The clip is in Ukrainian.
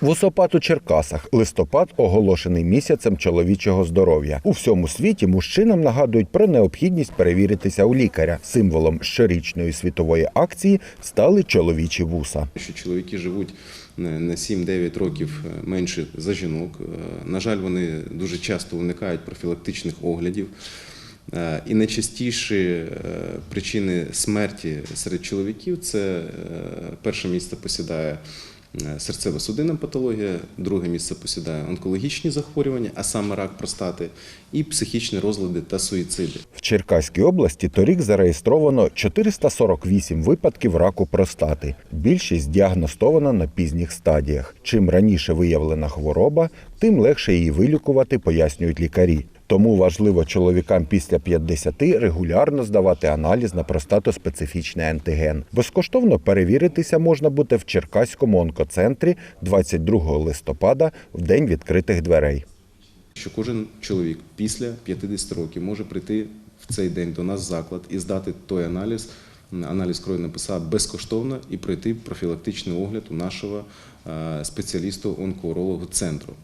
Вусопад у Черкасах. Листопад оголошений місяцем чоловічого здоров'я. У всьому світі мужчинам нагадують про необхідність перевіритися у лікаря. Символом щорічної світової акції стали чоловічі вуса. що чоловіки живуть е, на 7-9 років е, менше за жінок. Е, На жаль, вони дуже часто уникають профілактичних оглядів. І найчастіші причини смерті серед чоловіків це перше місце посідає серцево-судинна патологія, друге місце посідає онкологічні захворювання, а саме рак простати, і психічні розлади та суїциди. В Черкаській області торік зареєстровано 448 випадків раку простати. Більшість діагностована на пізніх стадіях. Чим раніше виявлена хвороба, тим легше її вилікувати, пояснюють лікарі. Тому важливо чоловікам після 50 регулярно здавати аналіз на простатоспецифічний антиген. Безкоштовно перевіритися можна буде в Черкаському онкоцентрі 22 листопада в день відкритих дверей. що кожен чоловік після 50 років може прийти в цей день до нас в заклад і здати той аналіз, аналіз крові написав безкоштовно і пройти профілактичний огляд у нашого е, спеціаліста онкоурологу центру.